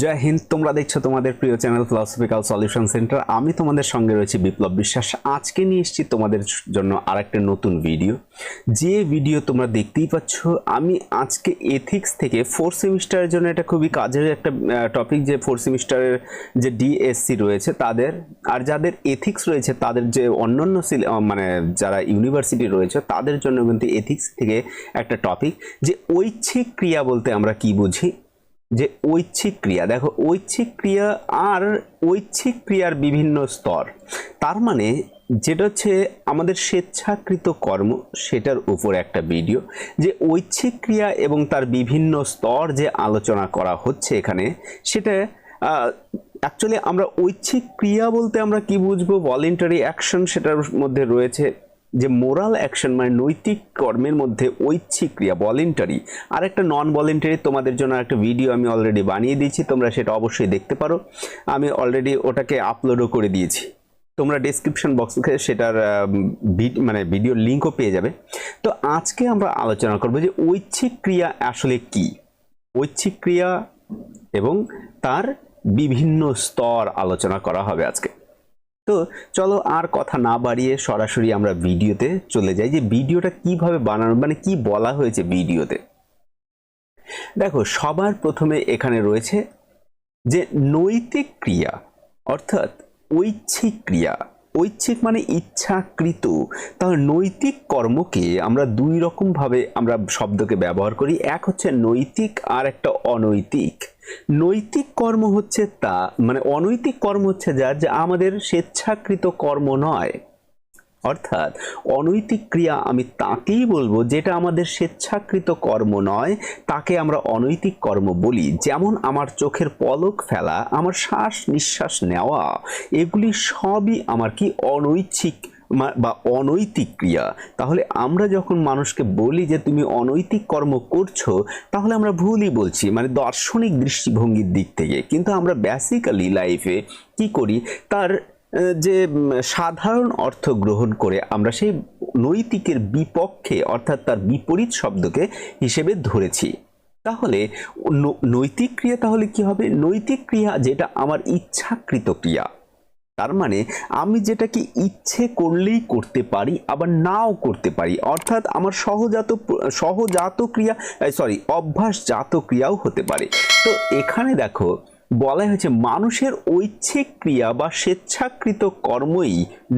জয় হিন্দ, তোমরা দেখছ তোমাদের প্রিয় চ্যানেল ফিলসফিক্যাল সলিউশন সেন্টার। আমি তোমাদের সঙ্গে রয়েছি বিপ্লব বিশ্বাস। আজকে নিয়ে এসেছি তোমাদের জন্য আরেকটা নতুন ভিডিও। যে ভিডিও তোমরা দেখতেই পাচ্ছ, আমি আজকে এথিক্স থেকে ফোর্থ সেমিস্টারের জন্য এটা খুবই কাজের একটা টপিক যে ফোর্থ সেমিস্টারের যে ডিএসসি রয়েছে তাদের, আর যাদের এথিক্স রয়েছে, তাদের যে অন্যান্য মানে যারা ইউনিভার্সিটি রয়েছে, তাদের জন্য কিন্তু এথিক্স থেকে একটা টপিক যে ঐচ্ছিক ক্রিয়া বলতে আমরা কি বুঝি? যে ঐচ্ছিক ক্রিয়া। দেখো, ঐচ্ছিক ক্রিয়া আর ঐচ্ছিক ক্রিয়ার বিভিন্ন স্তর। তার মানে যেটা হচ্ছে আমাদের স্বেচ্ছাকৃত কর্ম, সেটার উপর একটা ভিডিও। যে ঐচ্ছিক ক্রিয়া এবং তার বিভিন্ন স্তর যে আলোচনা করা হচ্ছে এখানে, সেটা অ্যাকচুয়ালি আমরা ঐচ্ছিক ক্রিয়া বলতে আমরা কি বুঝব? ভলেন্টারি অ্যাকশন সেটার মধ্যে রয়েছে। যে মোরাল অ্যাকশন মানে নৈতিক কর্মের মধ্যে ঐচ্ছিক ক্রিয়া ভলেন্টারি আর একটা নন ভলেন্টারি তোমাদের জন্য একটা ভিডিও আমি অলরেডি বানিয়ে দিয়েছি, তোমরা সেটা অবশ্যই দেখতে পারো। আমি অলরেডি ওটাকে আপলোডও করে দিয়েছি। তোমরা ডেসক্রিপশন বক্স সেটার মানে ভিডিও লিঙ্কও পেয়ে যাবে। তো আজকে আমরা আলোচনা করব যে ঐচ্ছিক ক্রিয়া আসলে কি? ঐচ্ছিক ক্রিয়া এবং তার বিভিন্ন স্তর আলোচনা করা হবে আজকে। তো চলো আর কথা না বাড়িয়ে সরাসরি আমরা ভিডিওতে চলে যাই যে ভিডিওটা কীভাবে বানানো মানে কি বলা হয়েছে ভিডিওতে? দেখো, সবার প্রথমে এখানে রয়েছে যে নৈতিক ক্রিয়া, অর্থাৎ ঐচ্ছিক ক্রিয়া। ঐচ্ছিক মানে ইচ্ছাকৃত। তাহলে নৈতিক কর্মকে আমরা দুই রকম ভাবে আমরা শব্দকে ব্যবহার করি। এক হচ্ছে নৈতিক আর একটা অনৈতিক। নৈতিক কর্ম হচ্ছে তা মানে অনৈতিক কর্ম হচ্ছে যা যা আমাদের স্বেচ্ছাকৃত কর্ম নয়। অর্থাৎ অনৈতিক ক্রিয়া আমি তাকেই বলব যেটা আমাদের স্বেচ্ছাকৃত কর্ম নয়, তাকে আমরা অনৈতিক কর্ম বলি। যেমন আমার চোখের পলক ফেলা, আমার শ্বাস নিঃশ্বাস নেওয়া, এগুলি সবই আমার কি অনৈচ্ছিক বা অনৈতিক ক্রিয়া, তাহলে আমরা যখন মানুষকে বলি যে তুমি অনৈতিক কর্ম করছ, তাহলে আমরা ভুলই বলছি মানে দার্শনিক দৃষ্টিভঙ্গির দিক থেকে। কিন্তু আমরা বেসিক্যালি লাইফে কি করি? তার যে সাধারণ অর্থ গ্রহণ করে আমরা সেই নৈতিকের বিপক্ষে, অর্থাৎ তার বিপরীত শব্দকে হিসেবে ধরেছি। তাহলে নৈতিক ক্রিয়া তাহলে কি হবে? নৈতিক ক্রিয়া যেটা আমার ইচ্ছাকৃত ক্রিয়া। তার মানে আমি যেটাকে ইচ্ছে করলেই করতে পারি, আবার নাও করতে পারি। অর্থাৎ আমার সহজাত সহজাত ক্রিয়া সরি অভ্যাসজাত ক্রিয়াও হতে পারে। তো এখানে দেখো বলা হয়েছে মানুষের ঐচ্ছিক ক্রিয়া বা স্বেচ্ছাকৃত কর্মই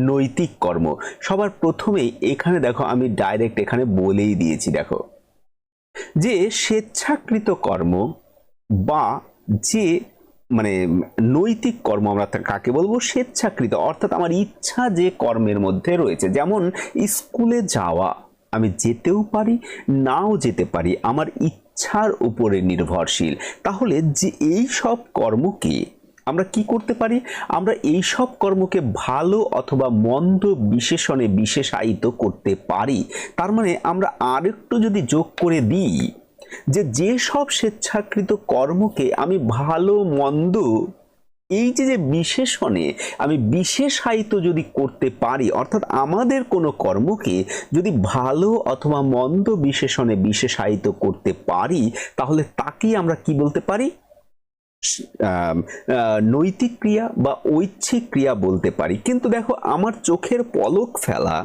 নৈতিক কর্ম। সবার প্রথমেই এখানে দেখো, আমি ডাইরেক্ট এখানে বলেই দিয়েছি, দেখো। যে স্বেচ্ছাকৃত কর্ম বা যে মানে নৈতিক কর্ম আমরা কাকে বলব? স্বেচ্ছাকৃত। অর্থাৎ আমার ইচ্ছা যে কর্মের মধ্যে রয়েছে। যেমন স্কুলে যাওয়া, আমি যেতেও পারি, নাও যেতে পারি, আমার ইচ্ছার উপরে নির্ভরশীল। তাহলে যে এই সব কর্মকে আমরা কি করতে পারি? আমরা এই সব কর্মকে ভালো অথবা মন্দ বিশেষণে বিশেষায়িত করতে পারি। তার মানে আমরা আরেকটু যদি যোগ করে দিই যে যে সব স্বেচ্ছাকৃত কর্মকে আমি ভালো, মন্দ, এই যে যে বিশেষণে আমি বিশেষায়িত যদি করতে পারি, অর্থাৎ আমাদের কোনো কর্মকে যদি ভালো অথবা মন্দ বিশেষণে বিশেষায়িত করতে পারি, তাহলে তাকেই আমরা কি বলতে পারি? নৈতিক ক্রিয়া বা ঐচ্ছিক ক্রিয়া বলতে পারি। কিন্তু দেখো, আমার চোখের পলক ফেলা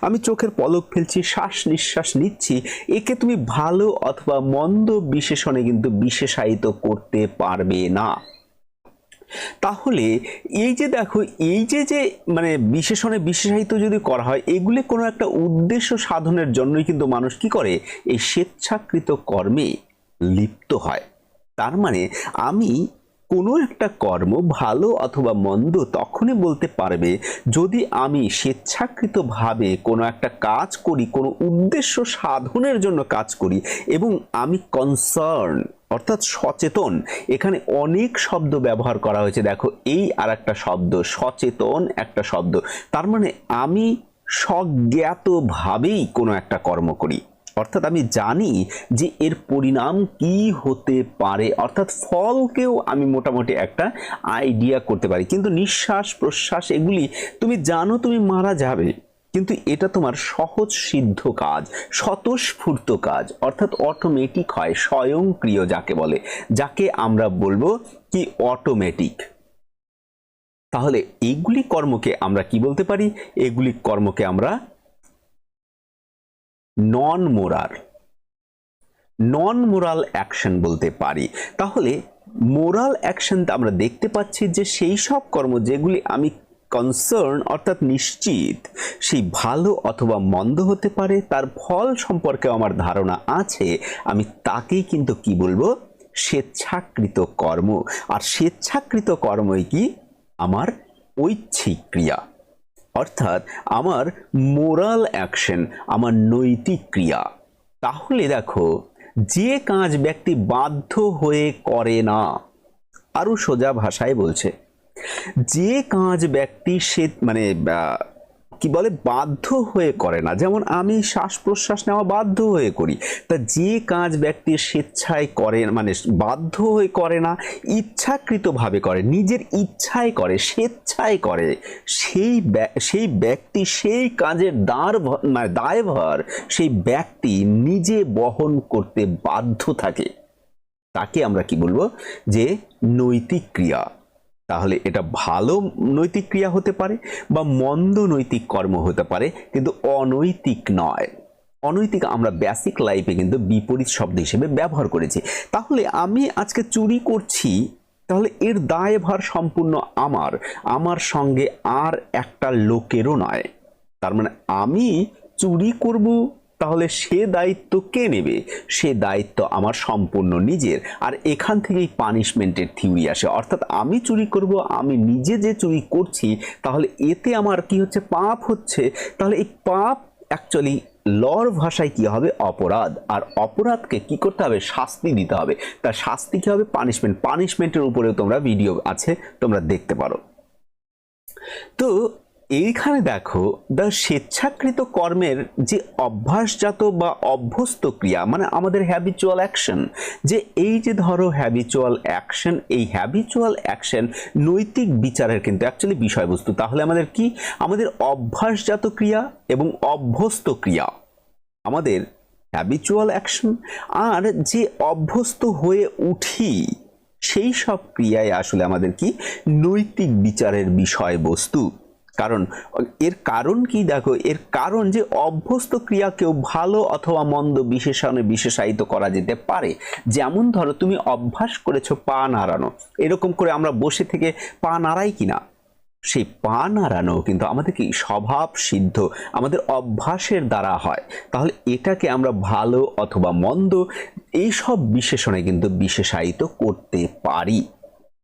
আমি চোখের পলক ফেলছি, শ্বাস নিঃশ্বাস নিচ্ছি। একে তুমি ভালো অথবা মন্দ বিশেষণে কিন্তু বিশেষায়িত করতে পারবে না। তাহলে এই যে দেখো, এই যে যে মানে বিশেষণে বিশেষায়িত যদি করা হয়, এগুলি কোনো একটা উদ্দেশ্য সাধনের জন্যই কিন্তু মানুষ কি করে? এই স্বেচ্ছাকৃত কর্মে লিপ্ত হয়। তার মানে আমি কোনো একটা কর্ম ভালো অথবা মন্দ তখনই বলতে পারবে যদি আমি স্বেচ্ছাকৃতভাবে কোনো একটা কাজ করি, কোনো উদ্দেশ্য সাধনের জন্য কাজ করি এবং আমি কনসার্ন অর্থাৎ সচেতন, এখানে অনেক শব্দ ব্যবহার করা হয়েছে। দেখো, এই আর একটা শব্দ, সচেতন একটা শব্দ। তার মানে আমি স্বজ্ঞাতভাবেই কোনো একটা কর্ম করি। অর্থাৎ আমি জানি যে এর পরিণাম কি হতে পারে, অর্থাৎ ফলকেও আমি মোটামুটি একটা আইডিয়া করতে পারি। কিন্তু নিঃশ্বাস প্রশ্বাস এগুলি তুমি জানো তুমি মারা যাবে, কিন্তু এটা তোমার সহজ সিদ্ধ কাজ, স্বতঃস্ফূর্ত কাজ, অর্থাৎ অটোমেটিক হয়, স্বয়ংক্রিয় যাকে বলে, যাকে আমরা বলব কি অটোমেটিক তাহলে এইগুলি কর্মকে আমরা কি বলতে পারি? এগুলি কর্মকে আমরা non moral non moral action বলতে পারি। তাহলে মোরাল অ্যাকশন আমরা দেখতে পাচ্ছি যে সেই সব কর্ম যেগুলি আমি কনসার্ন অর্থাৎ নিশ্চিত, সেই ভালো অথবা মন্দ হতে পারে, তার ফল সম্পর্কে আমার ধারণা আছে, আমি তাকেই কিন্তু কি বলব? স্বেচ্ছাকৃত কর্ম। আর স্বেচ্ছাকৃত কর্মই কি? আমার ঐচ্ছিক ক্রিয়া। অর্থাৎ আমার মোরাল অ্যাকশন, আমার নৈতিক ক্রিয়া। তাহলে দেখো, যে কাজ ব্যক্তি বাধ্য হয়ে করে না, আরও সোজা ভাষায় বলছে, যে কাজ ব্যক্তি সে মানে কি বলে, বাধ্য হয়ে করে না। যেমন আমি শ্বাস প্রশ্বাস নেওয়া বাধ্য হয়ে করি, তা যে কাজ ব্যক্তি স্বেচ্ছায় করে মানে বাধ্য হয়ে করে না, ইচ্ছাকৃতভাবে করে, নিজের ইচ্ছায় করে, স্বেচ্ছায় করে, সেই সেই ব্যক্তি, সেই কাজের ভ- মানে দায়ভার, সেই ব্যক্তি নিজে বহন করতে বাধ্য থাকে। তাকে আমরা কি বলব? যে নৈতিক ক্রিয়া। তাহলে এটা ভালো নৈতিক ক্রিয়া হতে পারে বা মন্দ নৈতিক কর্ম হতে পারে, কিন্তু অনৈতিক নয়। অনৈতিক আমরা বেসিক লাইফে কিন্তু বিপরীত শব্দ হিসেবে ব্যবহার করেছি। তাহলে আমি আজকে চুরি করছি, তাহলে এর দায়ভার সম্পূর্ণ আমার আমার সঙ্গে আর একটা লোকেরও নয়। তার মানে আমি চুরি করব তাহলে সে দায়িত্ব কে নেবে? সে দায়িত্ব আমার সম্পূর্ণ নিজের। আর এখান থেকেই পানিশমেন্টের থিওরি আসে। অর্থাৎ আমি চুরি করব, আমি নিজে যে চুরি করছি, তাহলে এতে আমার কি হচ্ছে? পাপ হচ্ছে। তাহলে এই পাপ অ্যাকচুয়ালি লর ভাষায় কি হবে? অপরাধ। আর অপরাধকে কি করতে হবে? শাস্তি দিতে হবে। তার শাস্তি কী হবে? পানিশমেন্ট পানিশমেন্টের উপরেও তোমরা ভিডিও আছে, তোমরা দেখতে পারো। তো এইখানে দেখো দ্য স্বেচ্ছাকৃত কর্মের যে অভ্যাসজাত বা অভ্যস্ত ক্রিয়া মানে আমাদের হ্যাবিচুয়াল অ্যাকশন যে এই যে ধরো হ্যাবিচুয়াল অ্যাকশন এই হ্যাবিচুয়াল অ্যাকশন নৈতিক বিচারের কিন্তু অ্যাকচুয়ালি বিষয়বস্তু। তাহলে আমাদের কি? আমাদের অভ্যাসজাত ক্রিয়া এবং অভ্যস্ত ক্রিয়া। আমাদের হ্যাবিচুয়াল অ্যাকশন আর যে অভ্যস্ত হয়ে উঠি, সেই সব ক্রিয়ায় আসলে আমাদের কি? নৈতিক বিচারের বিষয়বস্তু। কারণ, এর কারণ কি দেখো? এর কারণ যে অভ্যস্ত ক্রিয়াকেও ভালো অথবা মন্দ বিশেষণে বিশেষায়িত করা যেতে পারে। যেমন ধরো, তুমি অভ্যাস করেছ পা নাড়ানো। এরকম করে আমরা বসে থেকে পা নাড়াই কিনা? সেই পা নাড়ানো কিন্তু আমাদের কি? স্বভাব সিদ্ধ আমাদের অভ্যাসের দ্বারা হয়। তাহলে এটাকে আমরা ভালো অথবা মন্দ এই সব বিশেষণে কিন্তু বিশেষায়িত করতে পারি।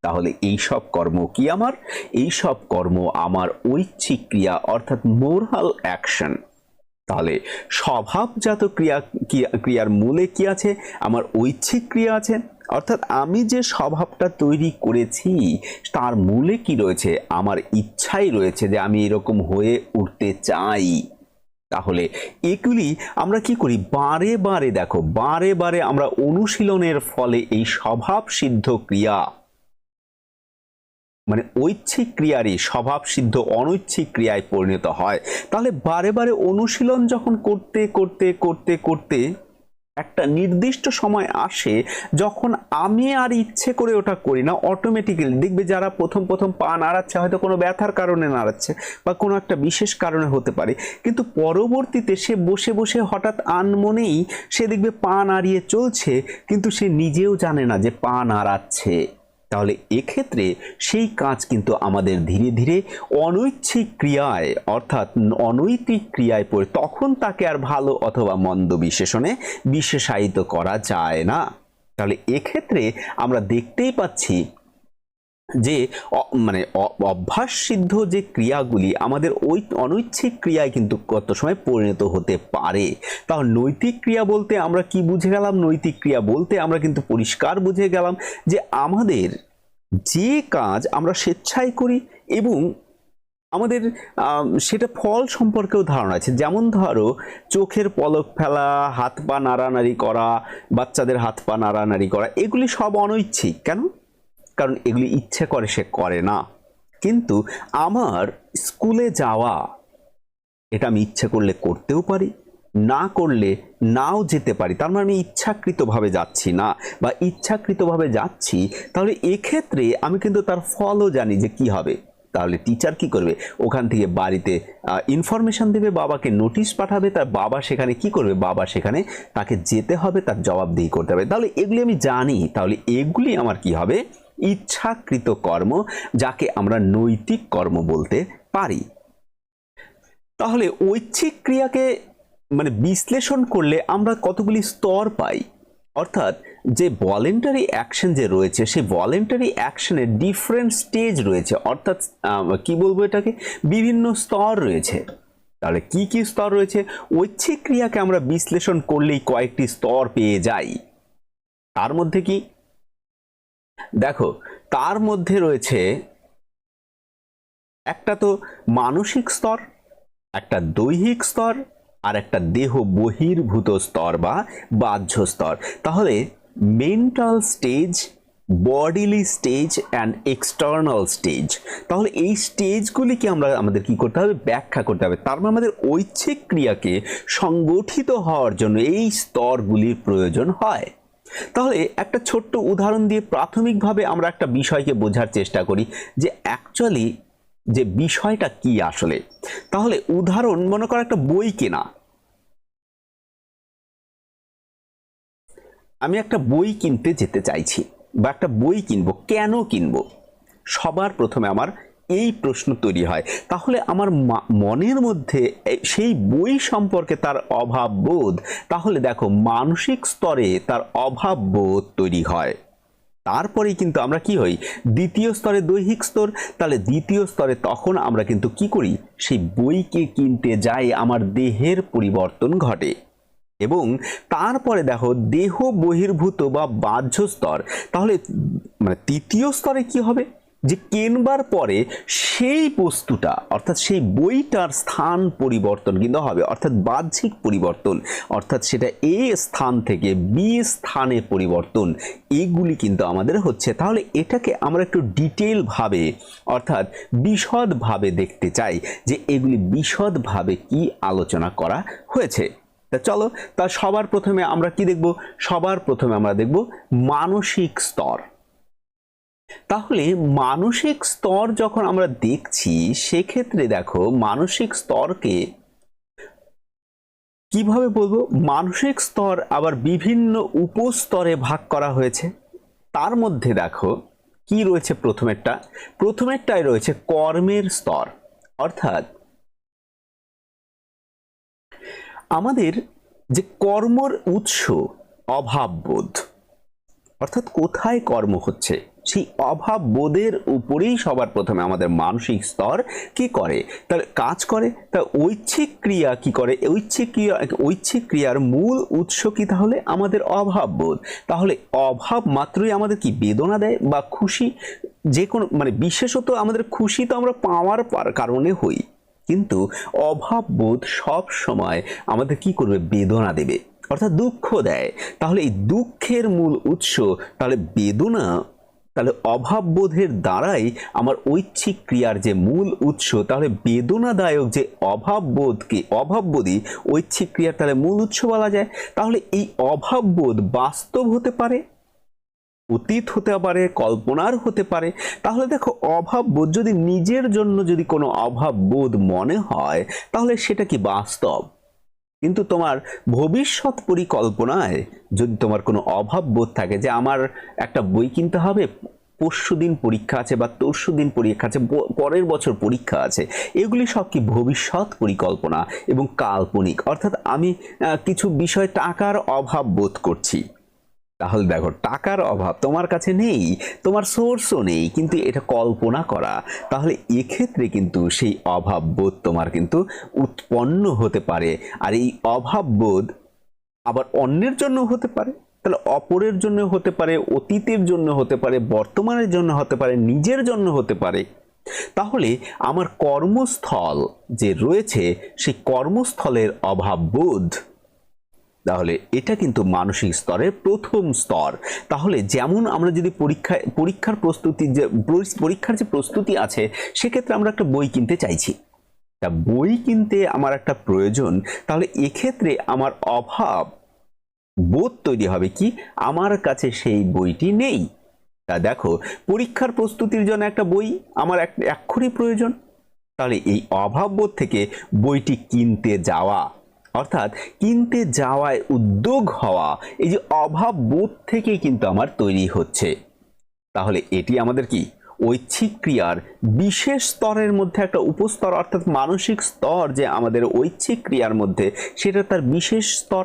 তাহলে এই সব কর্ম কি আমার? এই সব কর্ম আমার ঐচ্ছিক ক্রিয়া, অর্থাৎ মোরাল অ্যাকশন তাহলে স্বভাবজাত ক্রিয়া ক্রিয়া- ক্রিয়ার মূলে কি আছে? আমার ঐচ্ছিক ক্রিয়া আছে। অর্থাৎ আমি যে স্বভাবটা তৈরি করেছি, তার মূলে কি রয়েছে? আমার ইচ্ছাই রয়েছে যে আমি এরকম হয়ে উঠতে চাই। তাহলে এগুলি আমরা কি করি? বারে বারে দেখো, বারে বারে আমরা অনুশীলনের ফলে এই স্বভাব সিদ্ধ ক্রিয়া মানে ঐচ্ছিক ক্রিয়ারই স্বভাব সিদ্ধ অনৈচ্ছিক ক্রিয়ায় পরিণত হয়। তাহলে বারে বারে অনুশীলন যখন করতে করতে করতে করতে একটা নির্দিষ্ট সময় আসে যখন আমি আর ইচ্ছে করে ওটা করি না অটোমেটিক্যালি দেখবে যারা প্রথম প্রথম পা নাড়াচ্ছে হয়তো কোনো ব্যথার কারণে নাড়াচ্ছে বা কোনো একটা বিশেষ কারণে হতে পারে। কিন্তু পরবর্তীতে সে বসে বসে হঠাৎ আনমনেই সে দেখবে পা নাড়িয়ে চলছে, কিন্তু সে নিজেও জানে না যে পা নাড়াচ্ছে। তাহলে এক্ষেত্রে সেই কাজ কিন্তু আমাদের ধীরে ধীরে অনৈচ্ছিক ক্রিয়ায়, অর্থাৎ অনৈতিক ক্রিয়ায় পড়ে, তখন তাকে আর ভালো অথবা মন্দ বিশেষণে বিশেষায়িত করা যায় না। তাহলে এক্ষেত্রে আমরা দেখতেই পাচ্ছি যে মানে অভ্যাস সিদ্ধ যে ক্রিয়াগুলি আমাদের ওই অনৈচ্ছিক ক্রিয়ায় কিন্তু কত সময় পরিণত হতে পারে। তাহলে নৈতিক ক্রিয়া বলতে আমরা কি বুঝে গেলাম? নৈতিক ক্রিয়া বলতে আমরা কিন্তু পরিষ্কার বুঝে গেলাম যে আমাদের যে কাজ আমরা স্বেচ্ছায় করি এবং আমাদের সেটা ফল সম্পর্কেও ধারণা আছে। যেমন ধরো চোখের পলক ফেলা, হাত পা নাড়ানাড়ি করা, বাচ্চাদের হাত পা নাড়ানাড়ি করা, এগুলি সব অনৈচ্ছিক, কেন? কারণ এগুলি ইচ্ছে করে সে করে না। কিন্তু আমার স্কুলে যাওয়া, এটা আমি ইচ্ছে করলে করতেও পারি, না করলে নাও যেতে পারি, তার মানে আমি ইচ্ছাকৃতভাবে যাচ্ছি না। বা ইচ্ছাকৃতভাবে যাচ্ছি, তাহলে এক্ষেত্রে আমি কিন্তু তার ফলও জানি যে কি হবে। তাহলে টিচার কি করবে? ওখান থেকে বাড়িতে ইনফরমেশন দেবে, বাবাকে নোটিশ পাঠাবে, তার বাবা সেখানে কি করবে? বাবা সেখানে তাকে যেতে হবে, তার জবাবদিহি করতে হবে। তাহলে এগুলি আমি জানি, তাহলে এগুলি আমার কি হবে? ইচ্ছাকৃত কর্ম, যাকে আমরা নৈতিক কর্ম বলতে পারি। তাহলে ঐচ্ছিক ক্রিয়াকে মানে বিশ্লেষণ করলে আমরা কতগুলি স্তর পাই? অর্থাৎ যে ভলেন্টারি অ্যাকশন যে রয়েছে সেই ভলেন্টারি অ্যাকশনের ডিফারেন্ট স্টেজ রয়েছে। অর্থাৎ কি বলব এটাকে? বিভিন্ন স্তর রয়েছে। তাহলে কি কি স্তর রয়েছে? ঐচ্ছিক ক্রিয়াকে আমরা বিশ্লেষণ করলেই কয়েকটি স্তর পেয়ে যাই। তার মধ্যে কি? দেখো, তার মধ্যে রয়েছে একটা তো মানসিক স্তর, একটা দৈহিক স্তর, আর একটা দেহ বহির্ভূত স্তর বা বাহ্য স্তর। তাহলে mental stage bodily stage and external stage তাহলে এই স্টেজগুলিকে আমরা আমাদের কি করতে হবে? ব্যাখ্যা করতে হবে। তার মানে আমাদের ঐচ্ছিক ক্রিয়াকে সংগঠিত হওয়ার জন্য এই স্তরগুলির প্রয়োজন হয়। তাহলে একটা ছোট্ট উদাহরণ দিয়ে প্রাথমিকভাবে আমরা একটা বিষয়কে বোঝার চেষ্টা করি যে অ্যাকচুয়ালি যে বিষয়টা কি আসলে। তাহলে উদাহরণ মনে করো একটা বই কেনা। আমি একটা বই কিনতে যেতে চাইছি বা একটা বই কিনবো, কেন কিনবো? সবার প্রথমে আমার এই প্রশ্ন তৈরি হয়। তাহলে আমার মনের মধ্যে সেই বই সম্পর্কে তার অভাব বোধ, তাহলে দেখো মানসিক স্তরে তার অভাব বোধ তৈরি হয়। তারপরেই কিন্তু আমরা কি হই? দ্বিতীয় স্তরে দৈহিক স্তর, তাহলে দ্বিতীয় স্তরে তখন আমরা কিন্তু কি করি? সেই বইকে কিনতে যাই, আমার দেহের পরিবর্তন ঘটে। এবং তারপরে দেখো দেহ বহির্ভূত বা বাহ্য স্তর, তাহলে মানে তৃতীয় স্তরে কি হবে? যে কেনবার পরে সেই বস্তুটা, অর্থাৎ সেই বইটার স্থান পরিবর্তন কিন্তু হবে, অর্থাৎ বাহ্যিক পরিবর্তন, অর্থাৎ সেটা এ স্থান থেকে বি স্থানে পরিবর্তন, এগুলি কিন্তু আমাদের হচ্ছে। তাহলে এটাকে আমরা একটু ডিটেলভাবে অর্থাৎ বিশদভাবে দেখতে চাই যে এগুলি বিশদভাবে কি আলোচনা করা হয়েছে। তা চলো, তা সবার প্রথমে আমরা কি দেখব? সবার প্রথমে আমরা দেখব মানসিক স্তর। তাহলে মানসিক স্তর যখন আমরা দেখছি, সেক্ষেত্রে দেখো মানসিক স্তরকে কীভাবে বলব? মানসিক স্তর আবার বিভিন্ন উপস্তরে ভাগ করা হয়েছে। তার মধ্যে দেখো কি রয়েছে প্রথমেরটা? প্রথমেরটায় রয়েছে কর্মের স্তর। অর্থাৎ আমাদের যে কর্মর উৎস, অভাববোধ, অর্থাৎ কোথায় কর্ম হচ্ছে? সেই অভাব বোধের উপরেই সবার প্রথমে আমাদের মানসিক স্তর কি করে? তাহলে কাজ করে, তা ঐচ্ছিক ক্রিয়া কি করে? ঐচ্ছিক ক্রিয়া, ঐচ্ছিক ক্রিয়ার মূল উৎস কি তাহলে? আমাদের অভাব বোধ। তাহলে অভাব মাত্রই আমাদের কি বেদনা দেয় বা খুশি? যে কোনো মানে বিশেষত আমাদের খুশি তো আমরা পাওয়ার কারণে হই। কিন্তু অভাব বোধ সব সময় আমাদের কি করবে? বেদনা দেবে। অর্থাৎ দুঃখ দেয়। তাহলে এই দুঃখের মূল উৎস, তাহলে বেদনা তাহলে অভাব বোধের দ্বারাই আমার ঐচ্ছিক ক্রিয়ার যে মূল উৎস, তাহলে বেদনাদায়ক যে অভাব বোধকে অভাববোধই ঐচ্ছিক ক্রিয়ার তাহলে মূল উৎস বলা যায়। তাহলে এই অভাববোধ বাস্তব হতে পারে, অতীত হতে পারে, কল্পনার হতে পারে। তাহলে দেখো অভাব বোধ যদি নিজের জন্য যদি কোনো অভাব বোধ মনে হয়, তাহলে সেটা কি বাস্তব? কিন্তু তোমার ভবিষ্যৎ পরিকল্পনায় যদি তোমার কোনো অভাব বোধ থাকে যে আমার একটা বই কিনতে হবে, পরশু দিন পরীক্ষা আছে বা তরশু দিন পরীক্ষা আছে পরের বছর পরীক্ষা আছে, এগুলি সব কি ভবিষ্যৎ পরিকল্পনা এবং কাল্পনিক? অর্থাৎ আমি কিছু বিষয় টাকার অভাব বোধ করছি। তাহলে দেখো, টাকার অভাব তোমার কাছে নেই, তোমার সোর্সও নেই, কিন্তু এটা কল্পনা করা। তাহলে এক্ষেত্রে কিন্তু সেই অভাব বোধ তোমার কিন্তু উৎপন্ন হতে পারে। আর এই অভাব বোধ আবার অন্যের জন্য হতে পারে, তাহলে অপরের জন্য হতে পারে, অতীতের জন্য হতে পারে, বর্তমানের জন্য হতে পারে, নিজের জন্য হতে পারে। তাহলে আমার কর্মস্থল যে রয়েছে, সেই কর্মস্থলের অভাব বোধ তাহলে এটা কিন্তু মানসিক স্তরের প্রথম স্তর। তাহলে যেমন আমরা যদি পরীক্ষায়, পরীক্ষার প্রস্তুতি যে পরীক্ষার যে প্রস্তুতি আছে, সেক্ষেত্রে আমরা একটা বই কিনতে চাইছি। তা বই কিনতে আমার একটা প্রয়োজন, তাহলে এক্ষেত্রে আমার অভাব বোধ তৈরি হবে কি? আমার কাছে সেই বইটি নেই। তা দেখো, পরীক্ষার প্রস্তুতির জন্য একটা বই আমার এক, এক্ষুনি প্রয়োজন। তাহলে এই অভাব বোধ থেকে বইটি কিনতে যাওয়া অর্থাৎ কিনতে যাওয়ায় উদ্যোগ হওয়া, এই যে অভাব বোধ থেকেই কিন্তু আমার তৈরি হচ্ছে। তাহলে এটি আমাদের কি? ঐচ্ছিক ক্রিয়ার বিশেষ স্তরের মধ্যে একটা উপস্তর, অর্থাৎ মানসিক স্তর যে আমাদের ঐচ্ছিক ক্রিয়ার মধ্যে, সেটা তার বিশেষ স্তর।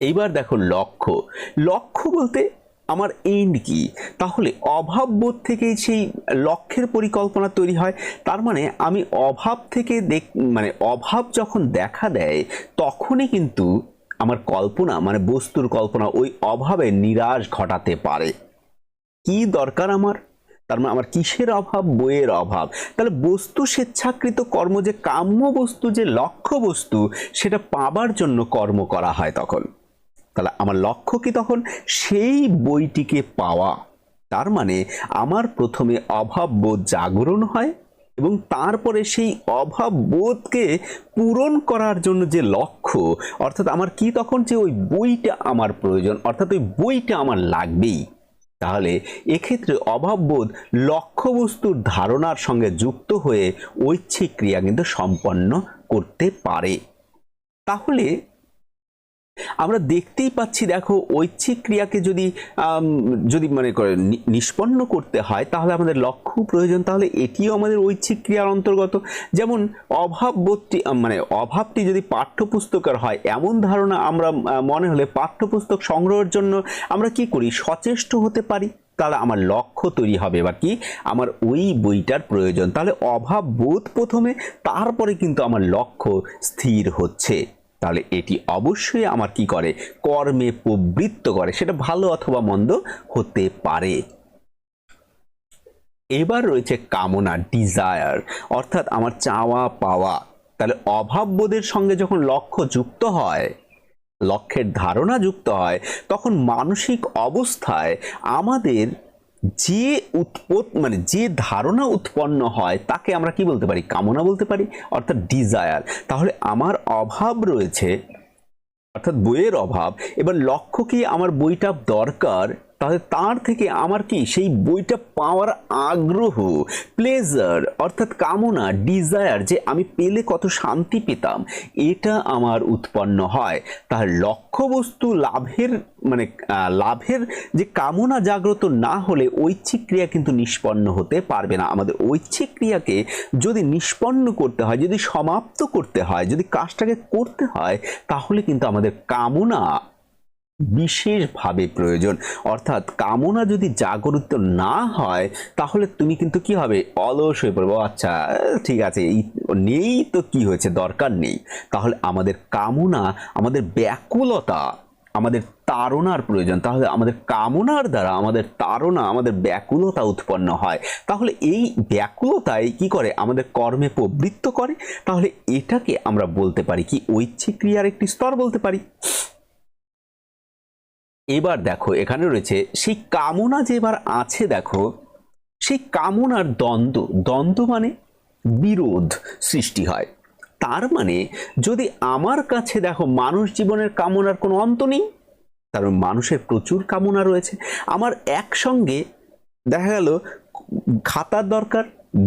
এইবার দেখো লক্ষ্য। লক্ষ্য বলতে আমার এন্ড কি? তাহলে অভাব বোধ থেকেই সেই লক্ষ্যের পরিকল্পনা তৈরি হয়। তার মানে আমি অভাব থেকে দেখ মানে অভাব যখন দেখা দেয়, তখনই কিন্তু আমার কল্পনা মানে বস্তুর কল্পনা ওই অভাবে নিরাশ ঘটাতে পারে। কি দরকার আমার? তার মানে আমার কিসের অভাব? বইয়ের অভাব। তাহলে বস্তু স্বেচ্ছাকৃত কর্ম যে কাম্য বস্তু, যে লক্ষ্য বস্তু, সেটা পাবার জন্য কর্ম করা হয় তখন। তাহলে আমার লক্ষ্য কি তখন? সেই বইটিকে পাওয়া। তার মানে আমার প্রথমে অভাব বোধ জাগরণ হয় এবং তারপরে সেই অভাব বোধকে পূরণ করার জন্য যে লক্ষ্য, অর্থাৎ আমার কি তখন যে ওই বইটা আমার প্রয়োজন, অর্থাৎ ওই বইটা আমার লাগবেই, তাহলে এক্ষেত্রে অভাববোধ লক্ষ্যবস্তুর ধারণার সঙ্গে যুক্ত হয়ে ঐচ্ছিক ক্রিয়া কিন্তু সম্পন্ন করতে পারে। তাহলে আমরা দেখতেই পাচ্ছি, দেখো, ঐচ্ছিক ক্রিয়াকে যদি যদি মানে করে নিষ্পন্ন করতে হয়, তাহলে আমাদের লক্ষ্য প্রয়োজন, তাহলে এটিও আমাদের ঐচ্ছিক ক্রিয়ার অন্তর্গত। যেমন অভাব বোধটি মানে অভাবটি যদি পাঠ্যপুস্তকের হয়, এমন ধারণা আমরা মনে হলে পাঠ্যপুস্তক সংগ্রহের জন্য আমরা কি করি? সচেষ্ট হতে পারি। তাহলে আমার লক্ষ্য তৈরি হবে। বা কি? আমার ওই বইটার প্রয়োজন। তাহলে অভাব বোধ প্রথমে, তারপরে কিন্তু আমার লক্ষ্য স্থির হচ্ছে। তাহলে এটি অবশ্যই আমার কি করে? কর্মে প্রবৃত্ত করে। সেটা ভালো অথবা মন্দ হতে পারে। এবার রয়েছে কামনা ডিজায়ার অর্থাৎ আমার চাওয়া পাওয়া। তাহলে অভাববোধের সঙ্গে যখন লক্ষ্য যুক্ত হয়, লক্ষ্যের ধারণা যুক্ত হয়, তখন মানসিক অবস্থায় আমাদের যে উৎপত মানে যে ধারণা উৎপন্ন হয়, তাকে আমরা কি বলতে পারি? কামনা বলতে পারি? অর্থাৎ ডিজায়ার তাহলে আমার অভাব রয়েছে, অর্থাৎ বইয়ের অভাব, এবার লক্ষ্য কি আমার বইটা দরকার? তাহলে তার থেকে আমার কি সেই বইটা পাওয়ার আগ্রহ প্লেজার অর্থাৎ কামনা ডিজায়ার যে আমি পেলে কত শান্তি পেতাম, এটা আমার উৎপন্ন হয়। তাহলে লক্ষ্যবস্তু লাভের মানে লাভের যে কামনা জাগ্রত না হলে ঐচ্ছিক ক্রিয়া কিন্তু নিষ্পন্ন হতে পারবে না। আমাদের ঐচ্ছিক ক্রিয়াকে যদি নিষ্পন্ন করতে হয়, যদি সমাপ্ত করতে হয়, যদি কাজটাকে করতে হয়, তাহলে কিন্তু আমাদের কামনা বিশেষভাবে প্রয়োজন। অর্থাৎ কামনা যদি জাগরিত না হয়, তাহলে তুমি কিন্তু কি হবে? অলস হয়ে পড়বে। আচ্ছা ঠিক আছে, এই নেই তো কি হয়েছে? দরকার নেই। তাহলে আমাদের কামনা, আমাদের ব্যাকুলতা, আমাদের তাড়নার প্রয়োজন। তাহলে আমাদের কামনার দ্বারা, আমাদের তাড়না, আমাদের ব্যাকুলতা উৎপন্ন হয়। তাহলে এই ব্যাকুলতায় কি করে? আমাদের কর্মে প্রবৃত্ত করে। তাহলে এটাকে আমরা বলতে পারি কি? ঐচ্ছিক ক্রিয়ার একটি স্তর বলতে পারি। এবার দেখো, এখানে রয়েছে, সেই কামনা যে এবার আছে দেখো, সেই কামনার দ্বন্দ্ব দ্বন্দ্ব মানে বিরোধ সৃষ্টি হয়। তার মানে যদি আমার কাছে দেখো মানুষ জীবনের কামনার কোনো অন্ত নেই মানে মানুষের প্রচুর কামনা রয়েছে, আমার একসঙ্গে দেখা গেল, খাতার দরকার,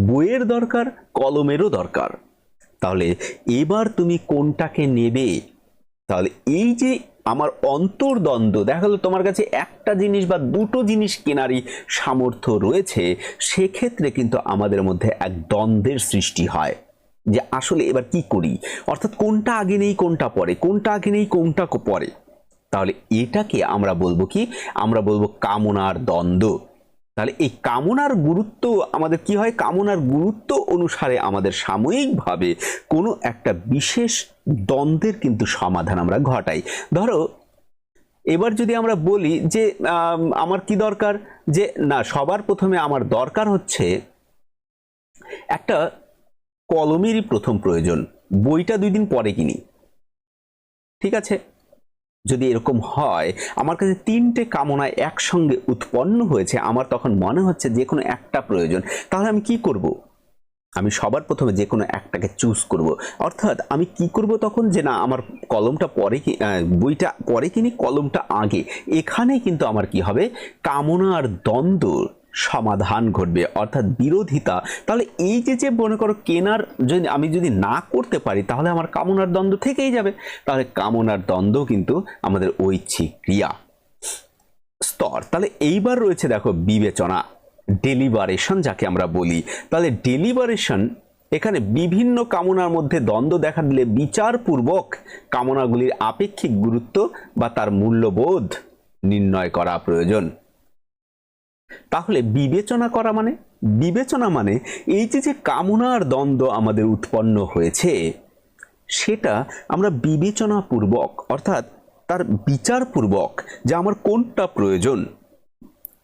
বইয়ের দরকার, কলমেরও দরকার। তাহলে এবার তুমি কোনটাকে নেবে? তাহলে এই যে আমার অন্তর্দ্বন্দ্ব। দেখা গেলো তোমার কাছে একটা জিনিস বা দুটো জিনিস কেনারই সামর্থ্য রয়েছে, সেক্ষেত্রে কিন্তু আমাদের মধ্যে এক দ্বন্দ্বের সৃষ্টি হয় যে আসলে এবার কি করি? অর্থাৎ কোনটা আগে নেই, কোনটা পরে? কোনটা আগে নেই, কোনটা পরে? তাহলে এটাকে আমরা বলব কি? আমরা বলব কামনার দ্বন্দ্ব। তাহলে এই কামনার গুরুত্ব আমাদের কি হয়? কামনার গুরুত্ব অনুসারে আমাদের সাময়িকভাবে কোনো একটা বিশেষ দ্বন্দ্বের কিন্তু সমাধান আমরা ঘটাই। ধরো, এবার যদি আমরা বলি যে আমার কি দরকার? যে, না, সবার প্রথমে আমার দরকার হচ্ছে একটা কলমেরই প্রথম প্রয়োজন, বইটা দুই দিন পরে কিনি। ঠিক আছে? যদি এরকম হয়, আমার কাছে তিনটে কামনা একসঙ্গে উৎপন্ন হয়েছে, আমার তখন মনে হচ্ছে যে কোনো একটা প্রয়োজন। তাহলে আমি কি করব? আমি সবার প্রথমে যে কোনো একটাকে চুজ করব। অর্থাৎ আমি কি করব তখন? যে না, আমার কলমটা পরে বইটা পরে কিনি, কলমটা আগে। এখানে কিন্তু আমার কি হবে? কামনার দ্বন্দ্ব সমাধান ঘটবে, অর্থাৎ বিরোধিতা। তাহলে এই যে যে মনে করো কেনার যদি আমি যদি না করতে পারি, তাহলে আমার কামনার দ্বন্দ্ব থেকেই যাবে। তাহলে কামনার দ্বন্দ্ব কিন্তু আমাদের ঐচ্ছিক ক্রিয়া স্তর। তাহলে এইবার রয়েছে দেখো বিবেচনা ডেলিভারেশন যাকে আমরা বলি। তাহলে ডেলিভারেশন এখানে বিভিন্ন কামনার মধ্যে দ্বন্দ্ব দেখা দিলে বিচারপূর্বক কামনাগুলির আপেক্ষিক গুরুত্ব বা তার মূল্যবোধ নির্ণয় করা প্রয়োজন। তাহলে বিবেচনা করা মানে? বিবেচনা মানে এই যে যে কামনার দ্বন্দ্ব আমাদের উৎপন্ন হয়েছে, সেটা আমরা বিবেচনাপূর্বক, অর্থাৎ তার বিচারপূর্বক, যে আমার কোনটা প্রয়োজন?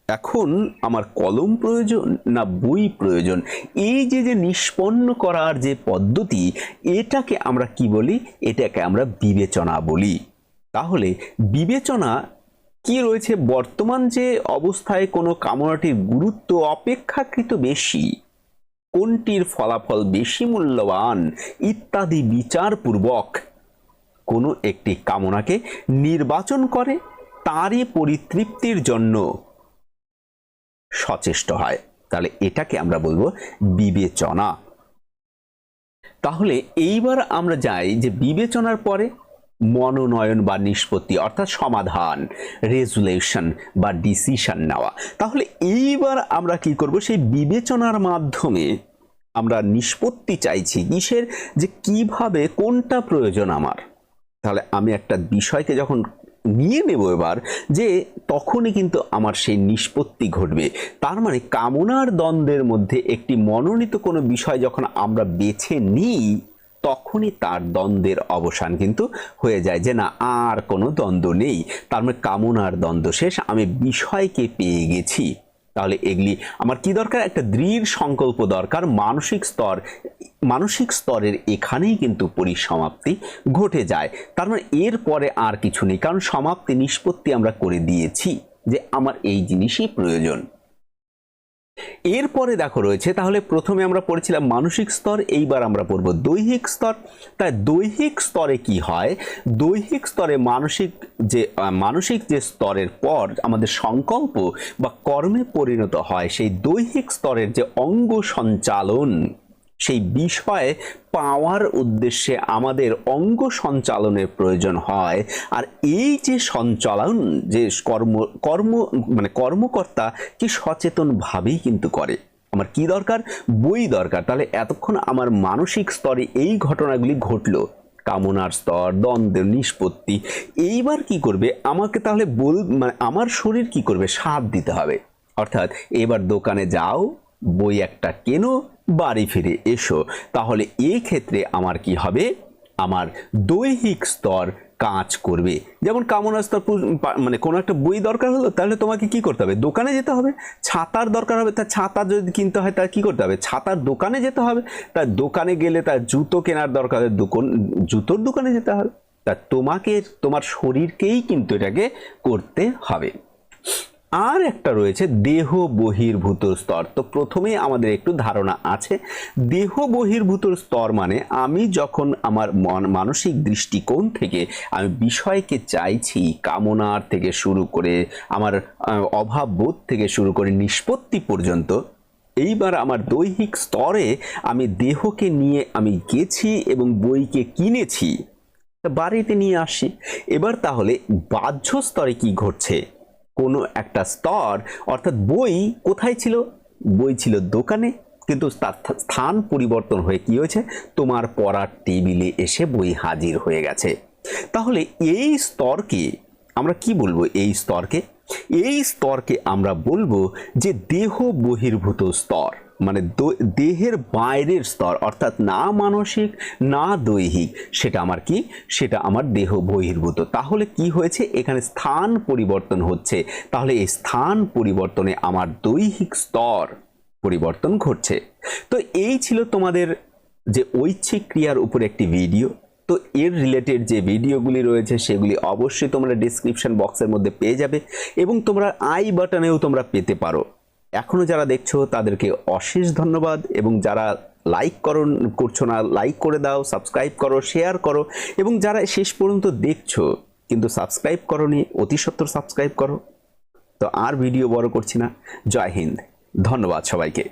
এখন আমার কলম প্রয়োজন না বই প্রয়োজন? এই যে যে নিষ্পন্ন করার যে পদ্ধতি, এটাকে আমরা কি বলি? এটাকে আমরা বিবেচনা বলি। তাহলে বিবেচনা কি রয়েছে? বর্তমান যে অবস্থায় কোনো কামনাটির গুরুত্ব অপেক্ষাকৃত বেশি? কোনটির ফলাফল বেশি মূল্যবান? ইত্যাদি বিচারপূর্বক কোনো একটি কামনাকে নির্বাচন করে, তারই পরিতৃপ্তির জন্য সচেষ্ট হয়। তাহলে এটাকে আমরা বলব বিবেচনা। তাহলে এইবার আমরা যাই যে বিবেচনার পরে মনোনয়ন বা নিষ্পত্তি, অর্থাৎ সমাধান রেজুলেশন বা ডিসিশন নেওয়া। তাহলে এইবার আমরা কি করব? সেই বিবেচনার মাধ্যমে আমরা নিষ্পত্তি চাইছি। কিসের? যে কীভাবে, কোনটা প্রয়োজন আমার? তাহলে আমি একটা বিষয়কে যখন নিয়ে নেব এবার, যে তখনই কিন্তু আমার সেই নিষ্পত্তি ঘটবে। তার মানে কামনার দ্বন্দ্বের মধ্যে একটি মনোনীত কোনো বিষয় যখন আমরা বেছে নিই তখনই তার দ্বন্দ্বের অবসান কিন্তু হয়ে যায় যে না, আর কোনো দ্বন্দ্ব নেই। তার মানে কামনার দ্বন্দ্ব শেষ, আমি বিষয়কে পেয়ে গেছি। তাহলে এগুলি, আমার কি দরকার? একটা দৃঢ় সংকল্প দরকার। মানসিক স্তর, মানসিক স্তরের এখানেই কিন্তু পরিসমাপ্তি ঘটে যায়। তার মানে এর পরে আর কিছু নেই, কারণ সমাপ্তি নিষ্পত্তি আমরা করে দিয়েছি যে আমার এই জিনিসই প্রয়োজন। এরপরে দেখো রয়েছে, তাহলে প্রথমে আমরা পড়েছিলাম মানসিক স্তর, এইবার আমরা পড়ব দৈহিক স্তর। তাই দৈহিক স্তরে কি হয়? দৈহিক স্তরে মানসিক যে মানসিক যে স্তরের পর আমাদের সংকল্প বা কর্মে পরিণত হয়, সেই দৈহিক স্তরের যে অঙ্গ সঞ্চালন। সেই বিষয় পাওয়ার উদ্দেশ্যে আমাদের অঙ্গ সঞ্চালনের প্রয়োজন হয়। আর এই যে সঞ্চালন, যে কর্ম কর্ম মানে কর্মকর্তা কি সচেতনভাবেই কিন্তু করে। আমার কি দরকার? বই দরকার। তাহলে এতক্ষণ আমার মানসিক স্তরে এই ঘটনাগুলি ঘটলো। কামনার স্তর, দ্বন্দ্বের নিষ্পত্তি। এইবার কি করবে? আমাকে তাহলে বল মানে আমার শরীর কি করবে? সাথ দিতে হবে। অর্থাৎ এবার দোকানে যাও, বই একটা কেনো বাড়ি ফিরে এসো। তাহলে এই ক্ষেত্রে আমার কি হবে? আমার দৈহিক স্তর কাজ করবে। যেমন কামনা স্তর মানে কোনো একটা বই দরকার হলো, তাহলে তোমাকে কি করতে হবে? দোকানে যেতে হবে। ছাতার দরকার হবে, তা ছাতা যদি কিনতে হয় তার কি করতে হবে? ছাতার দোকানে যেতে হবে। তার দোকানে গেলে তার জুতো কেনার দরকার হবে। দোকান, জুতোর দোকানে যেতে হবে। তা তোমাকে, তোমার শরীরকেই কিন্তু এটাকে করতে হবে। আর একটা রয়েছে দেহ বহির্ভূত স্তর। তো প্রথমেই আমাদের একটু ধারণা আছে। দেহ বহির্ভূত স্তর মানে আমি যখন আমার মন- মানসিক দৃষ্টিকোণ থেকে আমি বিষয়কে চাইছি, কামনার থেকে শুরু করে, আমার অভাব বোধ থেকে শুরু করে নিষ্পত্তি পর্যন্ত, এইবার আমার দৈহিক স্তরে আমি দেহকে নিয়ে আমি গেছি এবং বইকে কিনেছি। বাড়িতে নিয়ে আসি। এবার তাহলে বাহ্য স্তরে কি ঘটছে? কোনো একটা স্তর, অর্থাৎ বই কোথায় ছিল? বই ছিল দোকানে, কিন্তু তার স্থান পরিবর্তন হয়ে কি হয়েছে? তোমার পড়ার টেবিলে এসে বই হাজির হয়ে গেছে। তাহলে এই স্তরকে আমরা কি বলব? এই স্তরকে? এই স্তরকে আমরা বলব যে দেহ বহির্ভূত স্তর। মানে দেহের বাইরের স্তর, অর্থাৎ না মানসিক, না দৈহিক, সেটা আমার কি? সেটা আমার দেহ বহির্ভূত। তাহলে কি হয়েছে? এখানে স্থান পরিবর্তন হচ্ছে। তাহলে এই স্থান পরিবর্তনে আমার দৈহিক স্তর পরিবর্তন ঘটছে। তো এই ছিল তোমাদের যে ঐচ্ছিক ক্রিয়ার উপর একটি ভিডিও। তো এর রিলেটেড যে ভিডিওগুলি রয়েছে, সেগুলি অবশ্যই তোমরা ডিসক্রিপশন বক্সের মধ্যে পেয়ে যাবে এবং তোমরা আই বাটনেও তোমরা পেতে পারো। এখনও যারা দেখছ, তাদেরকে অশেষ ধন্যবাদ এবং যারা লাইক করো করছ না লাইক করে দাও সাবস্ক্রাইব করো শেয়ার করো এবং যারা শেষ পর্যন্ত দেখছ কিন্তু সাবস্ক্রাইব করনি, অতি সত্তর সাবস্ক্রাইব করো। তো আর ভিডিও বড় করছি না। জয় হিন্দ। ধন্যবাদ সবাইকে।